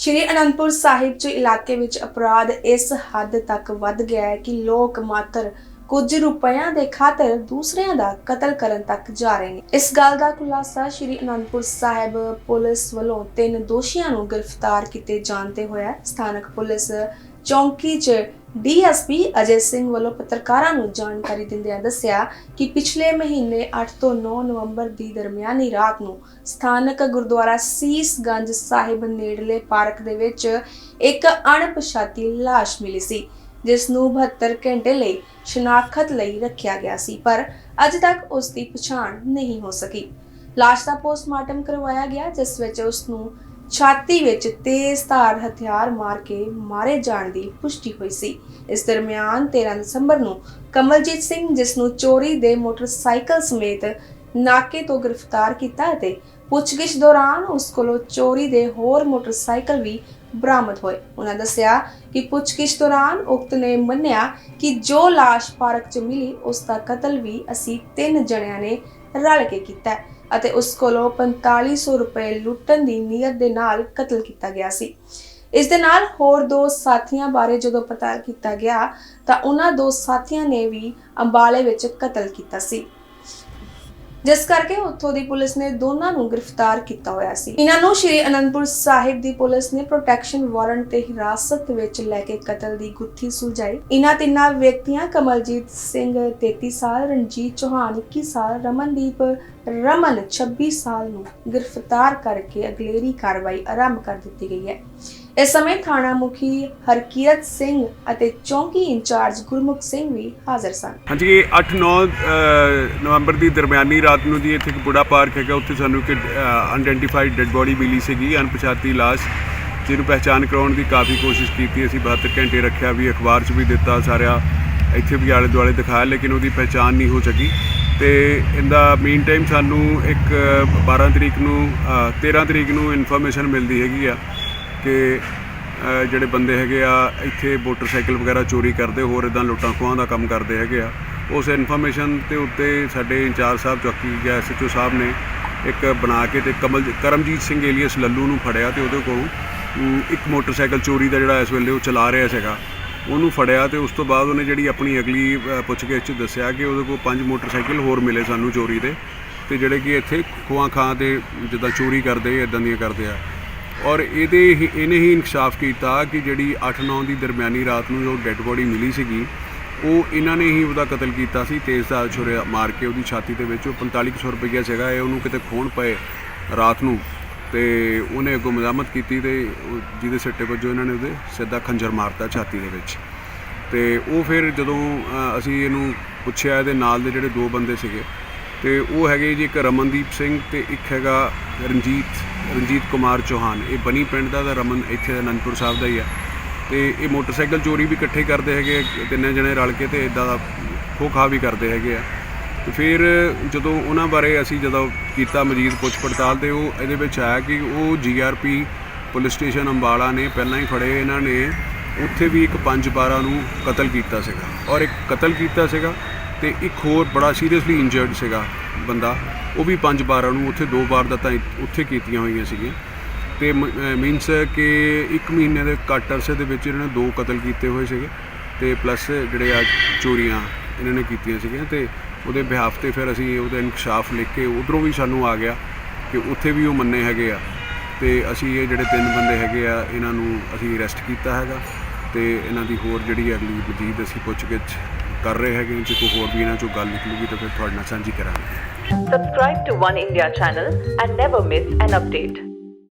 ਸ਼੍ਰੀ ਅਨੰਦਪੁਰ ਸਾਹਿਬ ਚ ਇਲਾਕੇ ਵਿੱਚ ਅਪਰਾਧ ਇਸ ਹੱਦ ਤੱਕ ਵੱਧ ਗਿਆ ਹੈ ਕਿ ਲੋਕ ਮਾਤਰ ਕੁਝ ਰੁਪਇਆਂ ਦੇ ਖਾਤਰ ਦੂਸਰਿਆਂ ਦਾ ਕਤਲ ਕਰਨ ਤੱਕ ਜਾ ਰਹੇ ਨੇ। ਇਸ ਗੱਲ ਦਾ ਖੁਲਾਸਾ ਸ਼੍ਰੀ ਅਨੰਦਪੁਰ ਸਾਹਿਬ ਪੁਲਿਸ ਵੱਲੋਂ ਤਿੰਨ ਦੋਸ਼ੀਆਂ ਨੂੰ ਗ੍ਰਿਫਤਾਰ ਕੀਤੇ ਜਾਣ ਤੇ ਹੋਇਆ ਸਥਾਨਕ ਪੁਲਿਸ ਚੌਂਕੀ 'ਚ ਡੀਐਸਪੀ ਅਜੇ ਸਿੰਘ ਵੱਲੋਂ ਪੱਤਰਕਾਰਾਂ ਨੂੰ ਜਾਣਕਾਰੀ ਦਿੰਦਿਆਂ ਦੱਸਿਆ ਕਿ ਪਿਛਲੇ ਮਹੀਨੇ 8 ਤੋਂ 9 ਨਵੰਬਰ ਦੀ ਦਰਮਿਆਨੀ ਰਾਤ ਨੂੰ ਸਥਾਨਕ ਗੁਰਦੁਆਰਾ ਸੀਸਗੰਜ ਸਾਹਿਬ ਨੇੜਲੇ ਪਾਰਕ ਦੇ ਵਿੱਚ ਇੱਕ ਅਣਪਛਾਤੀ ਲਾਸ਼ ਮਿਲੀ ਸੀ। ਜਿਸ ਨੂੰ 72 ਘੰਟੇ ਲਈ ਸ਼ਨਾਖਤ ਲਈ ਰੱਖਿਆ ਗਿਆ ਸੀ, ਪਰ ਅਜੇ ਤੱਕ ਉਸ ਦੀ ਪਛਾਣ ਨਹੀਂ ਹੋ ਸਕੀ। ਲਾਸ਼ ਦਾ ਪੋਸਟਮਾਰਟਮ ਕਰਵਾਇਆ ਗਿਆ, ਜਿਸ ਵਿੱਚ ਉਸ ਨੂੰ ਛਾਤੀ ਵਿੱਚ ਤੇਜ਼ ਧਾਰ ਹਥਿਆਰ ਮਾਰ ਕੇ ਮਾਰੇ ਜਾਣ ਦੀ ਪੁਸ਼ਟੀ ਹੋਈ ਸੀ। ਇਸ ਦਰਮਿਆਨ 13 ਦਸੰਬਰ ਨੂੰ ਕਮਲਜੀਤ ਸਿੰਘ, ਜਿਸ ਨੂੰ ਚੋਰੀ ਦੇ ਮੋਟਰਸਾਈਕਲ ਸਮੇਤ ਨਾਕੇ ਤੋਂ ਗ੍ਰਿਫਤਾਰ ਕੀਤਾ ਅਤੇ ਪੁੱਛਗਿੱਛ ਦੌਰਾਨ ਉਸ ਕੋਲੋਂ ਚੋਰੀ ਦੇ ਹੋਰ ਮੋਟਰਸਾਈਕਲ ਵੀ ਬਰਾਮਦ ਹੋਏ। ਉਹਨਾਂ ਦੱਸਿਆ ਕਿ ਪੁੱਛਗਿੱਛ ਦੌਰਾਨ ਉਕਤ ਨੇ ਮੰਨਿਆ ਕਿ ਜੋ ਲਾਸ਼ ਪਾਰਕ 'ਚ ਮਿਲੀ, ਉਸ ਦਾ ਕਤਲ ਵੀ ਅਸੀਂ ਤਿੰਨ ਜਣਿਆਂ ਨੇ ਰਲ ਕੇ ਕੀਤਾ ਹੈ ਅਤੇ ਉਸ ਕੋਲੋਂ 4500 ਰੁਪਏ ਲੁੱਟਣ ਦੀ ਨੀਅਤ ਦੇ ਨਾਲ ਕਤਲ ਕੀਤਾ ਗਿਆ ਸੀ। ਇਸ ਦੇ ਨਾਲ ਹੋਰ ਦੋ ਸਾਥੀਆਂ ਬਾਰੇ ਜਦੋਂ ਪਤਾ ਕੀਤਾ ਗਿਆ, ਤਾਂ ਉਹਨਾਂ ਦੋ ਸਾਥੀਆਂ ਨੇ ਵੀ ਅੰਬਾਲੇ ਵਿੱਚ ਕਤਲ ਕੀਤਾ ਸੀ। ਜਿਸ ਕਰਕੇ ਉੱਥੋਂ ਦੀ ਪੁਲਿਸ ਨੇ ਦੋਨਾਂ ਨੂੰ ਗ੍ਰਿਫਤਾਰ ਕੀਤਾ ਹੋਇਆ ਸੀ। ਇਹਨਾਂ ਨੂੰ ਸ਼੍ਰੀ ਅਨੰਦਪੁਰ ਸਾਹਿਬ ਦੀ ਪੁਲਿਸ ਨੇ ਪ੍ਰੋਟੈਕਸ਼ਨ ਵਾਰੰਟ ਤੇ ਹਿਰਾਸਤ ਵਿੱਚ ਲੈ ਕੇ ਕਤਲ ਦੀ ਗੁੱਥੀ ਸੁਲਝਾਈ। ਇਹਨਾਂ ਤਿੰਨਾਂ ਵਿਅਕਤੀਆਂ ਕਮਲਜੀਤ ਸਿੰਘ 33 ਸਾਲ, ਰਣਜੀਤ ਚੌਹਾਨ 21 ਸਾਲ, ਰਮਨਦੀਪ ਰਮਨ 26 ਸਾਲ ਨੂੰ ਗ੍ਰਿਫਤਾਰ ਕਰਕੇ ਅਗਲੇਰੀ ਕਾਰਵਾਈ ਆਰੰਭ ਕਰ ਦਿੱਤੀ ਗਈ ਹੈ। ਇਸ ਸਮੇਂ ਥਾਣਾ ਮੁਖੀ ਹਰਕੀਰਤ ਸਿੰਘ ਅਤੇ ਚੌਂਕੀ ਇੰਚਾਰਜ ਗੁਰਮੁਖ ਸਿੰਘ ਵੀ ਹਾਜ਼ਰ ਸਨ। ਹਾਂਜੀ ਇਹ 8-9 ਨਵੰਬਰ ਦੀ ਦਰਮਿਆਨੀ ਰਾਤ ਨੂੰ ਜੀ ਇੱਥੇ ਇੱਕ ਬੁੜਾ ਪਾਰਕ ਹੈਗਾ ਉੱਥੇ ਸਾਨੂੰ ਇੱਕ ਅਨਡੈਂਟੀਫਾਈਡ ਡੈੱਡ ਬੋਡੀ ਮਿਲੀ ਸੀਗੀ ਅਣਪਛਾਤੀ ਲਾਸ਼ ਜਿਹਨੂੰ ਪਹਿਚਾਣ ਕਰਾਉਣ ਦੀ ਕਾਫੀ ਕੋਸ਼ਿਸ਼ ਕੀਤੀ ਅਸੀਂ 72 ਘੰਟੇ ਰੱਖਿਆ ਵੀ ਅਖਬਾਰ 'ਚ ਵੀ ਦਿੱਤਾ ਸਾਰਿਆ ਇੱਥੇ ਵੀ ਆਲੇ ਦੁਆਲੇ ਦਿਖਾਇਆ ਲੇਕਿਨ ਉਹਦੀ ਪਹਿਚਾਣ ਨਹੀਂ ਹੋ ਸਕੀ। ਤੇ ਇਹਦਾ ਮੇਨ ਟਾਈਮ ਸਾਨੂੰ ਇੱਕ 12 ਤਰੀਕ ਨੂੰ ਅ, 13 ਤਰੀਕ ਨੂੰ ਇਨਫੋਰਮੇਸ਼ਨ ਮਿਲਦੀ ਹੈਗੀ ਆ। ਕਿ ਜਿਹੜੇ ਬੰਦੇ ਹੈਗੇ ਆ, ਇੱਥੇ ਮੋਟਰਸਾਈਕਲ ਵਗੈਰਾ ਚੋਰੀ ਕਰਦੇ, ਹੋਰ ਇਦਾਂ ਲੁੱਟਾਂ ਖੋਹਾਂ ਦਾ ਕੰਮ ਕਰਦੇ ਹੈਗੇ ਆ। ਉਸ ਇਨਫੋਰਮੇਸ਼ਨ ਤੇ ਉੱਤੇ ਸਾਡੇ ਇੰਚਾਰਜ ਸਾਹਿਬ ਚੌਕੀ ਗਿਆ ਐਸਐਚਓ ਸਾਹਿਬ ਨੇ ਇੱਕ ਬਣਾ ਕੇ ਤੇ ਕਮਲ, ਕਰਮਜੀਤ ਸਿੰਘ ਏਲੀਅਸ ਲੱਲੂ ਨੂੰ ਫੜਿਆ ਤੇ ਉਹਦੇ ਕੋਲ ਇੱਕ ਮੋਟਰਸਾਈਕਲ ਚੋਰੀ ਦਾ ਜਿਹੜਾ ਇਸ ਵੇਲੇ ਉਹ ਚਲਾ ਰਿਹਾ ਸੀਗਾ। ਉਹਨੂੰ ਫੜਿਆ ਤੇ ਉਸ ਤੋਂ ਬਾਅਦ ਉਹਨੇ ਜਿਹੜੀ ਆਪਣੀ ਅਗਲੀ ਪੁੱਛਗਿੱਛ 'ਚ ਦੱਸਿਆ ਕਿ ਉਹਦੇ ਕੋਲ ਪੰਜ ਮੋਟਰਸਾਈਕਲ ਹੋਰ ਮਿਲੇ ਸਾਨੂੰ ਚੋਰੀ ਦੇ। ਤੇ ਜਿਹੜੇ ਕਿ ਇੱਥੇ ਖੋਹਾਂ ਖਾਂ ਤੇ ਜਿੱਦਾਂ ਚੋਰੀ ਕਰਦੇ ਇਦਾਂ ਦੀਆਂ ਕਰਦੇ ਆ। ਔਰ ਇਹਦੇ ਹੀ ਇਹਨੇ ਹੀ ਇਨਕਸ਼ਾਫ ਕੀਤਾ ਕਿ ਜਿਹੜੀ 8-9 ਦੀ ਦਰਮਿਆਨੀ ਰਾਤ ਨੂੰ ਜੋ ਡੈੱਡ ਬੋਡੀ ਮਿਲੀ ਸੀਗੀ, ਉਹ ਇਹਨਾਂ ਨੇ ਹੀ ਉਹਦਾ ਕਤਲ ਕੀਤਾ ਸੀ ਤੇਜ਼ਧਾਰ ਛੁਰੇ ਮਾਰ ਕੇ ਉਹਦੀ ਛਾਤੀ ਦੇ ਵਿੱਚ, ਉਹ 4500 ਰੁਪਈਆ ਸੀਗਾ, ਇਹ ਉਹਨੂੰ ਕਿਤੇ ਖੋਣ ਪਏ ਰਾਤ ਨੂੰ ਤੇ ਉਹਨੇ ਅੱਗੋਂ ਮਜ਼ਾਮਤ ਕੀਤੀ ਤੇ ਜਿਹਦੇ ਸਿੱਟੇ ਵਜੋਂ ਇਹਨਾਂ ਨੇ ਉਹਦੇ ਸਿੱਧਾ ਖੰਜਰ ਮਾਰਤਾ ਛਾਤੀ ਦੇ ਵਿੱਚ। ਤੇ ਉਹ ਫਿਰ ਜਦੋਂ ਅਸੀਂ ਇਹਨੂੰ ਪੁੱਛਿਆ ਇਹਦੇ ਨਾਲ ਦੇ ਜਿਹੜੇ ਦੋ ਬੰਦੇ ਸੀਗੇ, ਤੇ ਉਹ ਹੈਗੇ ਜੀ ਇੱਕ ਰਮਨਦੀਪ ਸਿੰਘ ਤੇ ਇੱਕ ਹੈਗਾ ਰਣਜੀਤ ਰਣਜੀਤ ਕੁਮਾਰ ਚੌਹਾਨ, ਇਹ ਬਨੀ ਪਿੰਡ ਦਾ ਤੇ ਰਮਨ ਇੱਥੇ ਅਨੰਦਪੁਰ ਸਾਹਿਬ ਦਾ ਹੀ ਆ। ਤੇ ਇਹ ਮੋਟਰਸਾਈਕਲ ਚੋਰੀ ਵੀ ਇਕੱਠੇ ਕਰਦੇ ਹੈਗੇ ਤਿੰਨੇ ਜਣੇ ਰਲ ਕੇ ਤੇ ਇਦਾਂ ਦਾ ਖੋਖਾ ਵੀ ਕਰਦੇ ਹੈਗੇ ਆ। ਤੇ ਫਿਰ ਜਦੋਂ ਉਹਨਾਂ ਬਾਰੇ ਅਸੀਂ ਜਦੋਂ ਕੀਤਾ ਮਜੀਦ ਪੁੱਛ ਪੜਤਾਲ ਤੇ ਉਹ ਇਹਦੇ ਵਿੱਚ ਆਇਆ ਕਿ ਉਹ ਜੀਆਰਪੀ ਪੁਲਿਸ ਸਟੇਸ਼ਨ ਅੰਬਾਲਾ ਨੇ ਪਹਿਲਾਂ ਹੀ ਫੜੇ ਇਹਨਾਂ ਨੇ, ਉੱਥੇ ਵੀ ਇੱਕ 5-12 ਨੂੰ ਕਤਲ ਕੀਤਾ ਸੀਗਾ। ਔਰ ਇੱਕ ਕਤਲ ਕੀਤਾ ਸੀਗਾ ਤੇ ਇੱਕ ਹੋਰ ਬੜਾ ਸੀਰੀਅਸਲੀ ਇੰਜਰਡ ਸੀਗਾ ਬੰਦਾ, ਉਹ ਵੀ 5-12 ਨੂੰ ਉੱਥੇ ਦੋ ਵਾਰ ਦਾ ਤਾਂ ਉੱਥੇ ਕੀਤੀਆਂ ਹੋਈਆਂ ਸੀਗੀਆਂ। ਤੇ ਮੀਨਸ ਕਿ ਇੱਕ ਮਹੀਨੇ ਦੇ ਘੱਟ ਅਰਸੇ ਦੇ ਵਿੱਚ ਇਹਨਾਂ ਨੇ ਦੋ ਕਤਲ ਕੀਤੇ ਹੋਏ ਸੀਗੇ ਤੇ ਪਲੱਸ ਜਿਹੜੇ ਆ ਚੋਰੀਆਂ ਇਹਨਾਂ ਨੇ ਕੀਤੀਆਂ ਸੀਗੀਆਂ ਤੇ ਉਹਦੇ ਬਿਹਾਫ ਤੇ ਫਿਰ ਅਸੀਂ ਉਹਦਾ ਇਨਕਸ਼ਾਫ ਲਿਖ ਕੇ ਉਧਰੋਂ ਵੀ ਸਾਨੂੰ ਆ ਗਿਆ ਕਿ ਉੱਥੇ ਵੀ ਉਹ ਮੰਨੇ ਹੈਗੇ ਆ। ਤੇ ਅਸੀਂ ਇਹ ਜਿਹੜੇ ਤਿੰਨ ਬੰਦੇ ਹੈਗੇ ਆ, ਇਹਨਾਂ ਨੂੰ ਅਸੀਂ ਅਰੈਸਟ ਕੀਤਾ ਹੈਗਾ ਤੇ ਇਹਨਾਂ ਦੀ ਹੋਰ ਜਿਹੜੀ ਅਗਲੀ ਮਜੀਦ ਅਸੀਂ ਪੁੱਛਗਿੱਛ ਕਰ ਰਹੇ ਹੈਗੇ ਜੇ ਕੋਈ ਹੋਰ ਵੀ ਇਹਨਾਂ ਚੋਂ ਗੱਲ ਨਿਕਲੂਗੀ ਤਾਂ ਫਿਰ ਤੁਹਾਡੇ ਨਾਲ ਸਾਂਝੀ ਕਰਾਂਗੇ Subscribe to One India channel and never miss an update.